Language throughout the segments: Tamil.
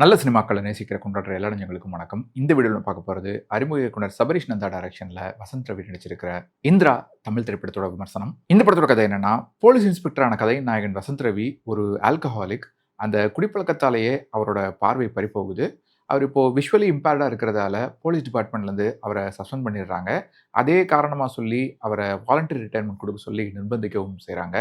நல்ல சினிமாக்களை நேசிக்கிற கொண்டாடுற எல்லா நெஞ்சங்களுக்கும் வணக்கம். இந்த வீடியோவில் பார்க்க போகிறது அறிமுக இயக்குனர் சபரிஷ் நந்தா டைரக்ஷனில் வசந்த் ரவி நடிச்சிருக்கிற இந்திரா தமிழ் திரைப்படத்தோட விமர்சனம். இந்த படத்தோட கதை என்னன்னா போலீஸ் இன்ஸ்பெக்டரான கதை நாயகன் வசந்த் ரவி ஒரு ஆல்கஹாலிக் அந்த குடிப்பழக்கத்தாலேயே அவரோட பார்வை பறிபோகுது. அவர் இப்போது விஷுவலி இம்பேர்டாக இருக்கிறதால போலீஸ் டிபார்ட்மெண்ட்லேருந்து அவரை சஸ்பெண்ட் பண்ணிடுறாங்க. அதே காரணமாக சொல்லி அவரை வாலண்டரி ரிட்டையர்மெண்ட் கொடுக்க சொல்லி நிர்பந்திக்கவும் செய்கிறாங்க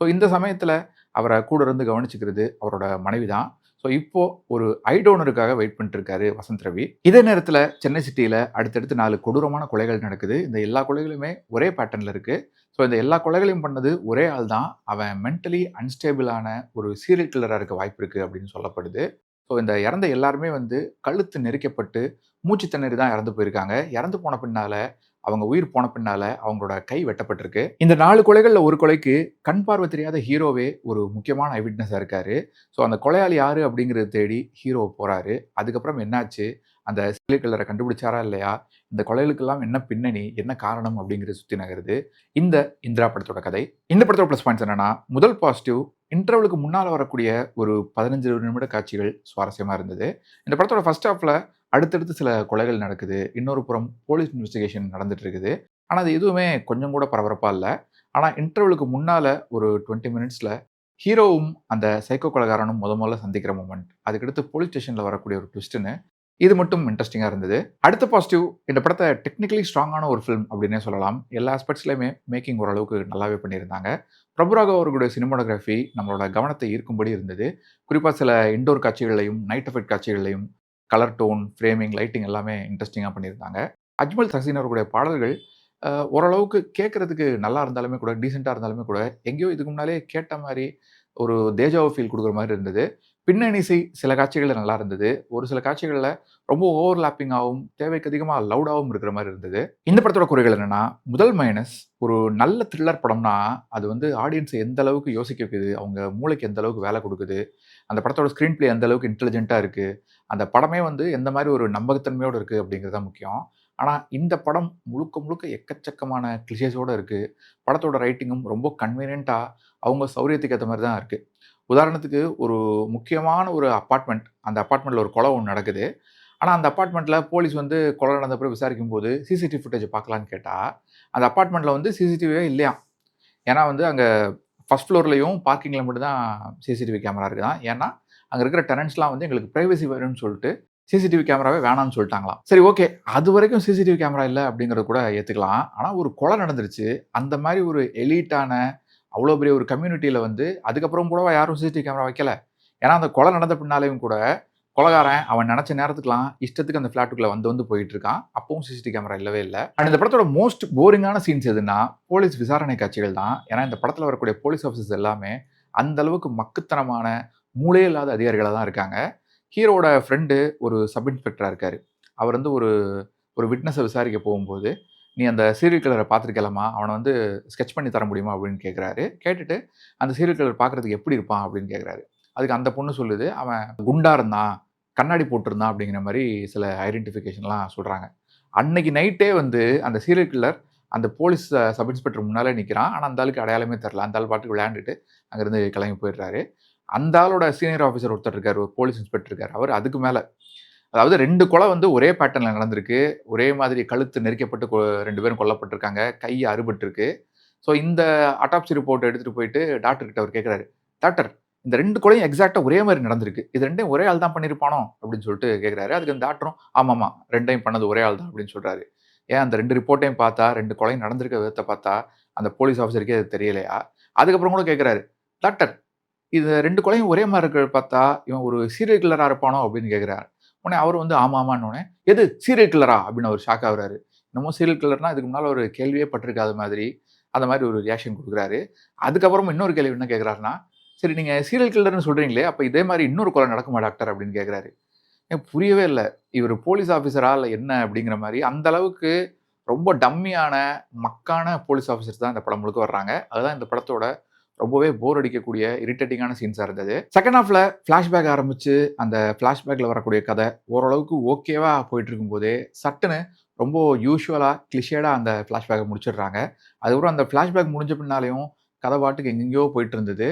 ஸோ இந்த சமயத்தில் அவரை கூட இருந்து கவனிச்சுக்கிறது அவரோட மனைவி தான் ஸோ இப்போ ஒரு ஐடோனருக்காக வெயிட் பண்ணிட்டுருக்காரு வசந்த் ரவி. இதே நேரத்தில் சென்னை சிட்டியில் அடுத்தடுத்து நாலு கொடூரமான கொலைகள் நடக்குது. இந்த எல்லா கொலைகளுமே ஒரே பேட்டர்னில் இருக்குது ஸோ இந்த எல்லா கொலைகளையும் பண்ணது ஒரே ஆள் தான். அவன் மென்டலி அன்ஸ்டேபிளான ஒரு சீரியல் கில்லராக இருக்க வாய்ப்பு இருக்குது அப்படின்னு சொல்லப்படுது. ஸோ இந்த இறந்த எல்லாருமே வந்து கழுத்து நெரிக்கப்பட்டு மூச்சு திணறி தான் இறந்து போயிருக்காங்க. இறந்து போன பின்னால் அவங்க உயிர் போன பின்னால அவங்களோட கை வெட்டப்பட்டிருக்கு. இந்த நாலு கொலைகளில் ஒரு கொலைக்கு கண் பார்வை தெரியாத ஹீரோவே ஒரு முக்கியமான ஐவிட்னஸாக இருக்காரு. ஸோ அந்த கொலையாளி யாரு அப்படிங்கிறத தேடி ஹீரோ போறாரு. அதுக்கப்புறம் என்னாச்சு? அந்த சிலை கல்லரை கண்டுபிடிச்சாரா இல்லையா? இந்த கொலைகளுக்கெல்லாம் என்ன பின்னணி? என்ன காரணம் அப்படிங்கிறது சுற்றி நகருது. இந்த இந்திரா படத்தோட கதை. இந்த படத்தோட ப்ளஸ் பாயிண்ட்ஸ் என்னன்னா முதல் பாசிட்டிவ் இன்டர்வலுக்கு முன்னால் வரக்கூடிய ஒரு பதினஞ்சு நிமிட காட்சிகள் சுவாரஸ்யமாக இருந்தது. இந்த படத்தோட ஃபர்ஸ்ட் ஹாஃபில் அடுத்தடுத்து சில கொலைகள் நடக்குது. இன்னொரு புறம் போலீஸ் இன்வெஸ்டிகேஷன் நடந்துட்டு இருக்குது ஆனால் அது எதுவுமே கொஞ்சம் கூட பரபரப்பாக இல்லை. ஆனால் இன்டர்வலுக்கு முன்னால் ஒரு டுவெண்ட்டி மினிட்ஸில் ஹீரோவும் அந்த சைக்கோ கொலகாரனும் முத முதல்ல சந்திக்கிற மூமெண்ட் அதுக்கடுத்து போலீஸ் ஸ்டேஷனில் வரக்கூடிய ஒரு ட்விஸ்ட்டுன்னு இது மட்டும் இன்ட்ரெஸ்டிங்காக இருந்தது. அடுத்த பாசிட்டிவ் இந்த படத்தை டெக்னிக்கலி ஸ்ட்ராங்கான ஒரு ஃபிலிம் அப்படின்னே சொல்லலாம். எல்லா ஆஸ்பெக்ட்ஸ்லையுமே மேக்கிங் ஓரளவுக்கு நல்லாவே பண்ணியிருந்தாங்க. பிரபுராக அவர்களுடைய சினிமாடோகிராஃபி நம்மளோட கவனத்தை ஈர்க்கும்படி இருந்தது. குறிப்பாக சில இண்டோர் காட்சிகளையும் நைட் எஃபெக்ட் காட்சிகளையும் கலர் டோன் ஃப்ரேமிங் லைட்டிங் எல்லாமே இன்ட்ரெஸ்டிங்காக பண்ணியிருந்தாங்க. அஜ்மல் சசீன் அவர்களுடைய பாடல்கள் ஓரளவுக்கு கேட்குறதுக்கு நல்லா இருந்தாலுமே கூட டீசெண்டாக இருந்தாலுமே கூட எங்கேயோ இதுக்கு முன்னாலே கேட்ட மாதிரி ஒரு தேஜாவை ஃபீல் கொடுக்குற மாதிரி இருந்தது. பின்னணி இசை சில காட்சிகளில் நல்லா இருந்தது. ஒரு சில காட்சிகளில் ரொம்ப ஓவர்லாப்பிங்காகவும் தேவைக்கு அதிகமாக லவுடாகவும் இருக்கிற மாதிரி இருந்தது. இந்த படத்தோட குறைகள் என்னென்னா முதல் மைனஸ் ஒரு நல்ல த்ரில்லர் படம்னா அது வந்து ஆடியன்ஸை எந்த அளவுக்கு யோசிக்க வைக்குது அவங்க மூளைக்கு எந்த அளவுக்கு வேலை கொடுக்குது அந்த படத்தோட ஸ்க்ரீன் பிளே எந்த அளவுக்கு இன்டெலிஜென்ட்டாக இருக்குது அந்த படமே வந்து எந்த மாதிரி ஒரு நம்பகத்தன்மையோடு இருக்குது அப்படிங்கிறது தான் முக்கியம். ஆனால் இந்த படம் முழுக்க முழுக்க எக்கச்சக்கமான கிளிஷேஸோடு இருக்குது படத்தோட ரைட்டிங்கும் ரொம்ப கன்வீனியண்ட்டாக அவங்க சௌரியத்துக்கு ஏற்ற மாதிரி தான் இருக்குது உதாரணத்துக்கு ஒரு முக்கியமான ஒரு அப்பார்ட்மெண்ட் அந்த அப்பார்ட்மெண்ட்டில் ஒரு கொலை ஒன்று நடக்குது. ஆனால் அந்த அப்பார்ட்மெண்ட்டில் போலீஸ் வந்து கொலை நடந்த பிறகு விசாரிக்கும் போது சிசிடிவி ஃபுட்டேஜ் பார்க்கலான்னு கேட்டால் அந்த அப்பார்ட்மெண்ட்டில் வந்து சிசிடிவியே இல்லையா ஏன்னா வந்து அங்கே ஃபஸ்ட் ஃப்ளோர்லேயும் பார்க்கிங்கில் மட்டும்தான் சிசிடிவி கேமரா இருக்குதான். ஏன்னா அங்கே இருக்கிற டெனன்ட்ஸ்லாம் வந்து எங்களுக்கு ப்ரைவசி வேணும்னு சொல்லிட்டு சிசிடிவி கேமராவே வேணாம்னு சொல்லிட்டாங்களாம். சரி ஓகே அது வரைக்கும் சிசிடிவி கேமரா இல்லை அப்படிங்கிறது கூட ஏற்றுக்கலாம் ஆனால் ஒரு கொலை நடந்துருச்சு. அந்த மாதிரி ஒரு எலீட்டான அவ்வளோ பெரிய ஒரு கம்யூனிட்டியில் வந்து அதுக்கப்புறம் கூட யாரும் சிசிடிவி கேமரா வைக்கல. ஏன்னா அந்த கொலை நடந்த பின்னாலேயும் கூட கொலகாரன் அவன் நினச்ச நேரத்துக்குலாம் இஷ்டத்துக்கு அந்த ஃப்ளாட்டுக்குள்ளே வந்து வந்து போயிட்டு இருக்கான் அப்பவும் சிசிடிவி கேமரா இல்லவே இல்லை. அண்ட் இந்த படத்தோட மோஸ்ட் போரிங்கான சீன்ஸ் எதுனா போலீஸ் விசாரணை காட்சிகள் தான். ஏன்னா இந்த படத்தில் வரக்கூடிய போலீஸ் ஆஃபீஸர்ஸ் எல்லாமே அந்த அளவுக்கு மக்குத்தனமான மூளையே இல்லாத அதிகாரிகளாக தான் இருக்காங்க. ஹீரோட ஃப்ரெண்டு ஒரு சப் இன்ஸ்பெக்டராக இருக்கார். அவர் வந்து ஒரு ஒரு விட்னஸை விசாரிக்க போகும்போது நீ அந்த சீரியல் கிளரை பார்த்துருக்கலாமா? அவனை வந்து ஸ்கெச் பண்ணி தர முடியுமா? அப்படின்னு கேட்குறாரு கேட்டுட்டு அந்த சீரியல் கிளர் பார்க்குறதுக்கு எப்படி இருப்பான்? அப்படின்னு கேட்குறாரு அதுக்கு அந்த பொண்ணு சொல்லுது அவன் குண்டா இருந்தான் கண்ணாடி போட்டிருந்தான் அப்படிங்கிற மாதிரி சில ஐடென்டிஃபிகேஷன்லாம் சொல்கிறாங்க அன்னைக்கு நைட்டே வந்து அந்த சீரியல் கில்லர் அந்த போலீஸ் சப் இன்ஸ்பெக்டர் முன்னாலே நிற்கிறான் ஆனால் அந்த ஆளுக்கு அடையாளமே தெரில அந்த ஆள் பாட்டுக்கு விளையாண்டுட்டு அங்கேருந்து கிளம்பி போயிடுறாரு. அந்த ஆளோட சீனியர் ஆஃபீஸர் ஒருத்தர் இருக்கார் ஒரு போலீஸ் இன்ஸ்பெக்டர் இருக்கார். அவர் அதுக்கு மேலே. அதாவது ரெண்டு கொலை வந்து ஒரே பேட்டர்னில் நடந்திருக்கு. ஒரே மாதிரி கழுத்து நெரிக்கப்பட்டு ரெண்டு பேரும் கொல்லப்பட்டிருக்காங்க. கை அறுபட்டிருக்கு. ஸோ இந்த அட்டாப்சி ரிப்போர்ட் எடுத்துகிட்டு போயிட்டு டாக்டர்கிட்ட அவர் கேட்குறாரு டாக்டர் இந்த ரெண்டு கொலையும் எக்ஸாக்டாக ஒரே மாதிரி நடந்திருக்கு. இது ரெண்டையும் ஒரே ஆள் தான் பண்ணியிருப்பானோ அப்படின்னு சொல்லிட்டு கேட்குறாரு அதுக்கு அந்த டாக்டரும் ஆமாம்மா ரெண்டையும் பண்ணது ஒரே ஆள் தான் அப்படின்னு சொல்கிறாரு ஏன் அந்த ரெண்டு ரிப்போர்ட்டையும் பார்த்தா ரெண்டு கொலையும் நடந்திருக்க விதத்தை பார்த்தா அந்த போலீஸ் ஆஃபீஸருக்கே அது தெரியலையா? அதுக்கப்புறம் கூட கேட்குறாரு டாக்டர் இது ரெண்டு கொலையும் ஒரே மாதிரி இருக்கிற பார்த்தா இவன் ஒரு சீரியல் கில்லராக இருப்பானோ? அப்படின்னு கேட்குறாரு உடனே அவர் வந்து ஆமா ஆமான்னு எது? சீரியல் கில்லரா அப்படின்னு அவர் ஷாக் ஆகுறாரு. இன்னமும் சீரியல் கில்லர்னா இதுக்கு முன்னால் ஒரு கேள்வியே பட்டிருக்காத மாதிரி அந்த மாதிரி ஒரு ரியாக்ஷன் கொடுக்குறாரு. அதுக்கப்புறம் இன்னொரு கேள்வி என்ன கேட்குறாருன்னா சரி நீங்கள் சீரியல் கில்லர்னு சொல்கிறீங்களே அப்போ இதே மாதிரி இன்னொரு கொலை நடக்குமா டாக்டர் அப்படின்னு கேட்குறாரு எனக்கு புரியவே இல்லை இவர் போலீஸ் ஆஃபீஸரா இல்லை என்ன அப்படிங்கிற மாதிரி அந்த அளவுக்கு ரொம்ப டம்மியான மக்கான போலீஸ் ஆஃபீஸர்ஸ் தான் இந்த படம் முழுக்க வர்றாங்க. அதுதான் இந்த படத்தோட ரொம்பவே போர் அடிக்கக்கூடிய இரிட்டேட்டிங்கான சீன்ஸாக இருந்தது. செகண்ட் ஹாஃபில் ஃப்ளாஷ்பேக் ஆரம்பித்து அந்த ஃப்ளாஷ்பேக்கில் வரக்கூடிய கதை ஓரளவுக்கு ஓகேவாக போயிட்டு இருக்கும்போதே சட்டுன்னு ரொம்ப யூஸ்வலாக கிளிஷேடாக அந்த ஃப்ளாஷ்பேக்கை முடிச்சிடுறாங்க. அதுக்கப்புறம் அந்த ஃப்ளாஷ்பேக் முடிஞ்ச பின்னாலேயும் கதை பாட்டுக்கு எங்கெங்கேயோ போயிட்டு இருந்தது.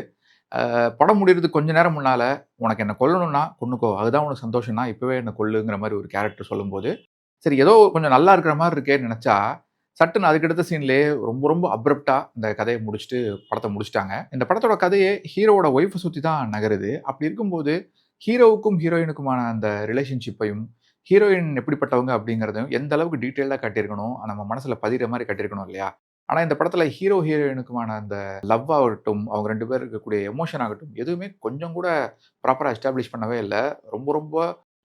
படம் முடிகிறது கொஞ்ச நேரம் முன்னால் உனக்கு என்னை கொல்லணும்னா கொண்டுக்கோ அதுதான் உனக்கு சந்தோஷம்னா இப்போவே என்னை கொல்லுங்கிற மாதிரி ஒரு கேரக்டர் சொல்லும்போது சரி ஏதோ கொஞ்சம் நல்லா இருக்கிற மாதிரி இருக்கேன்னு நினச்சா சட்டுன்னு அதுக்கடுத்த சீன்லேயே ரொம்ப ரொம்ப அப்ரப்டா இந்த கதையை முடிச்சுட்டு படத்தை முடிச்சிட்டாங்க. இந்த படத்தோட கதையே ஹீரோவோட ஒய்ஃபை சுற்றி தான் நகருது. அப்படி இருக்கும்போது ஹீரோவுக்கும் ஹீரோயினுக்குமான அந்த ரிலேஷன்ஷிப்பையும் ஹீரோயின் எப்படிப்பட்டவங்க அப்படிங்கிறதையும் எந்த அளவுக்கு டீட்டெயிலாக காட்டியிருக்கணும் நம்ம மனசில் பதிகிற மாதிரி கட்டியிருக்கணும் இல்லையா? ஆனால் இந்த படத்தில் ஹீரோ ஹீரோயினுக்குமான அந்த லவ் ஆகட்டும் அவங்க ரெண்டு பேர் இருக்கக்கூடிய எமோஷன் ஆகட்டும் எதுவுமே கொஞ்சம் கூட ப்ராப்பராக எஸ்டாப்ளிஷ் பண்ணவே இல்லை. ரொம்ப ரொம்ப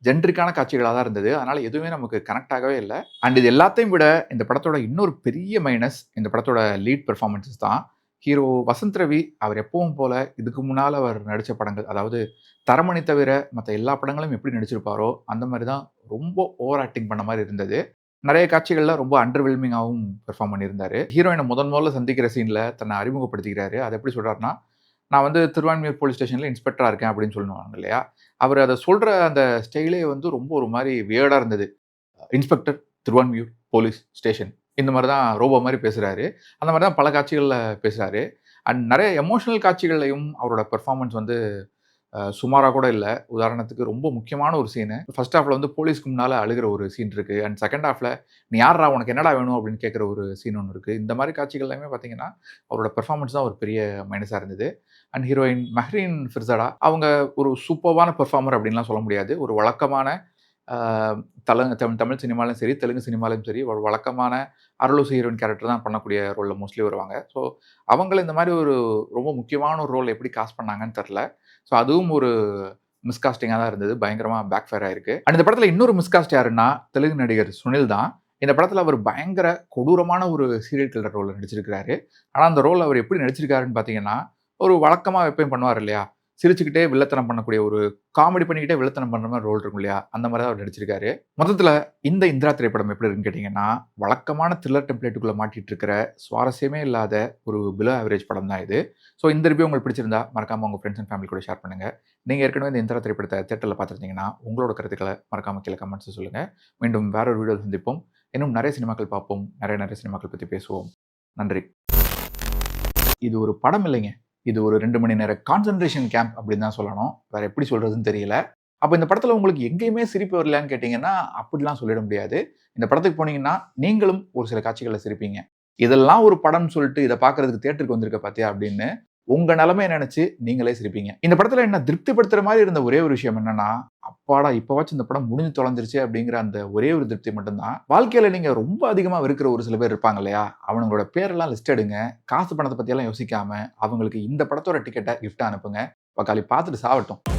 ஜென்ரிக்கான காட்சிகளாக தான் இருந்தது. அதனால் எதுவுமே நமக்கு கனெக்ட் ஆகவே இல்லை. அண்ட் இது எல்லாத்தையும் விட இந்த படத்தோட இன்னொரு பெரிய மைனஸ் இந்த படத்தோட லீட் பெர்ஃபார்மன்ஸஸ் தான். ஹீரோ வசந்த் ரவி அவர் எப்பவும் போல இதுக்கு முன்னால் அவர் நடித்த படங்கள் அதாவது தரமணி தவிர மற்ற எல்லா படங்களும் எப்படி நடிச்சிருப்பாரோ அந்த மாதிரி தான் ரொம்ப ஓவர் ஆக்டிங் பண்ண மாதிரி இருந்தது. நிறைய காட்சிகளில் ரொம்ப அண்டர்வெல்மிங்காகவும் பெர்ஃபார்ம் பண்ணியிருந்தார். ஹீரோயினை முதன் முதல்ல சந்திக்கிற சீனில் தன்னை அறிமுகப்படுத்திக்கிறாரு. அதை எப்படி சொல்கிறாருன்னா நான் வந்து திருவான்மியூர் போலீஸ் ஸ்டேஷனில் இன்ஸ்பெக்டராக இருக்கேன் அப்படின்னு சொல்லுவாங்க இல்லையா? அவர் அதை சொல்கிற அந்த ஸ்டைலே வந்து ரொம்ப ஒரு மாதிரி வியர்டாக இருந்தது. இன்ஸ்பெக்டர் திருவான்மியூர் போலீஸ் ஸ்டேஷன் இந்த மாதிரி தான் ரோபோ மாதிரி பேசுகிறாரு அந்த மாதிரி தான் பல காட்சிகளில் பேசுகிறாரு அண்ட் நிறைய எமோஷனல் காட்சிகள்லையும் அவரோட பெர்ஃபார்மன்ஸ் வந்து சுமாராக கூட இல்லை. உதாரணத்துக்கு ரொம்ப முக்கியமான ஒரு சீனு ஃபர்ஸ்ட் ஹாஃபில் வந்து போலீஸ்க்கு முன்னால் அழுகிற ஒரு சீன் இருக்குது அண்ட் செகண்ட் ஹாஃபில் நீ யாரா உனக்கு என்னடா வேணும்? அப்படின்னு கேட்குற ஒரு சீன் ஒன்று இருக்குது இந்த மாதிரி காட்சிகள் எல்லாமே பார்த்தீங்கன்னா அவரோட பெர்ஃபார்மன்ஸ் தான் ஒரு பெரிய மைனஸாக இருந்தது. அண்ட் ஹீரோயின் மெஹ்ரீன் ஃபிர்சடா அவங்க ஒரு சூப்பர்வான பெர்ஃபார்மர் அப்படின்லாம் சொல்ல முடியாது. ஒரு வழக்கமான தெலுங்கு தமிழ் தமிழ் சினிமாலையும் சரி தெலுங்கு சினிமாலையும் சரி ஒரு வழக்கமான அருளுசு ஹீரோயின் கேரக்டர் தான் பண்ணக்கூடிய ரோலில் மோஸ்ட்லி வருவாங்க. ஸோ அவங்கள இந்த மாதிரி ஒரு ரொம்ப முக்கியமான ஒரு ரோல் எப்படி காஸ்ட் பண்ணாங்கன்னு தெரில ஸோ அதுவும் ஒரு மிஸ்காஸ்டிங்காக தான் இருந்தது. பயங்கரமாக பேக் ஃபயர் ஆயிருக்கு. அண்ட் இந்த படத்தில் இன்னொரு மிஸ்காஸ்ட் யாருன்னா தெலுங்கு நடிகர் சுனில் தான். இந்த படத்தில் அவர் பயங்கர கொடூரமான ஒரு சீரியல் கில்லர் ரோலில் நடிச்சிருக்கிறாரு. ஆனால் அந்த ரோல் அவர் எப்படி நடிச்சிருக்காருன்னு பார்த்தீங்கன்னா ஒரு வழக்கமாக எப்பயும் பண்ணுவார் இல்லையா? சிரிச்சுக்கிட்டே வில்லத்தனம் பண்ணக்கூடிய ஒரு காமெடி பண்ணிக்கிட்டே வில்லத்தனம் பண்ணுற மாதிரி ரோல் இருக்கும் இல்லையா? அந்த மாதிரி தான் அவர் நடிச்சிருக்காரு. மொத்தத்தில் இந்த இந்திரா திரைப்படம் எப்படி இருக்குன்னு கேட்டிங்கன்னா வழக்கமான த்ரில்லர் டெம்ப்ளேட்டுக்குள்ளே மாட்டிகிட்டு இருக்கிற சுவாரஸ்யமே இல்லாத ஒரு பிலோ ஆவரேஜ் படம் தான் இது. ஸோ இந்த ரிவ்யூ உங்களுக்கு பிடிச்சிருந்தா மறக்காம உங்கள் ஃப்ரெண்ட்ஸ் அண்ட் ஃபேமிலி கூட ஷேர் பண்ணுங்கள் நீங்கள் ஏற்கனவே இந்த இந்திரா திரைப்படத்தை தேட்டரில் பார்த்துருந்தீங்கன்னா உங்களோட கருத்துக்களை மறக்காம கீழே கமெண்ட்ஸ் சொல்லுங்கள் மீண்டும் வேற ஒரு வீடியோ சந்திப்போம். இன்னும் நிறைய சினிமாக்கள் பார்ப்போம். நிறைய நிறைய சினிமாக்கள் பற்றி பேசுவோம். நன்றி. இது ஒரு படம் இல்லைங்க. இது ஒரு ரெண்டு மணி நேர கான்சன்ட்ரேஷன் கேம்ப் அப்படின்னு தான் சொல்லணும். வேற எப்படி சொல்றதுன்னு தெரியல. அப்போ இந்த படத்தில் உங்களுக்கு எங்கேயுமே சிரிப்பு வரலான்னு கேட்டிங்கன்னா அப்படிலாம் சொல்லிட முடியாது. இந்த படத்துக்கு போனீங்கன்னா நீங்களும் ஒரு சில காட்சிகளில் சிரிப்பீங்க. இதெல்லாம் ஒரு படம்னு சொல்லிட்டு இதை பார்க்கறதுக்கு தேட்டருக்கு வந்திருக்க பார்த்தியா அப்படின்னு உங்க நிலைமையை நினைச்சு நீங்களே சிரிப்பீங்க. இந்த படத்துல என்ன திருப்திப்படுத்துற மாதிரி இருந்த ஒரே ஒரு விஷயம் என்னன்னா அப்பாடா இப்பவாச்சும் இந்த படம் முடிஞ்சு தொலைஞ்சிருச்சு அப்படிங்கிற அந்த ஒரே ஒரு திருப்தி மட்டும்தான். வாழ்க்கையில நீங்க ரொம்ப அதிகமா வெறுக்கிற ஒரு சில பேர் இருப்பாங்க இல்லையா? அவங்களோட பேரெல்லாம் லிஸ்ட் எடுங்க. காசு பணத்தை பத்தி எல்லாம் யோசிக்காம அவங்களுக்கு இந்த படத்தோட டிக்கெட்டை கிஃப்டா அனுப்புங்க. பக்காளி பார்த்துட்டு சாவட்டும்.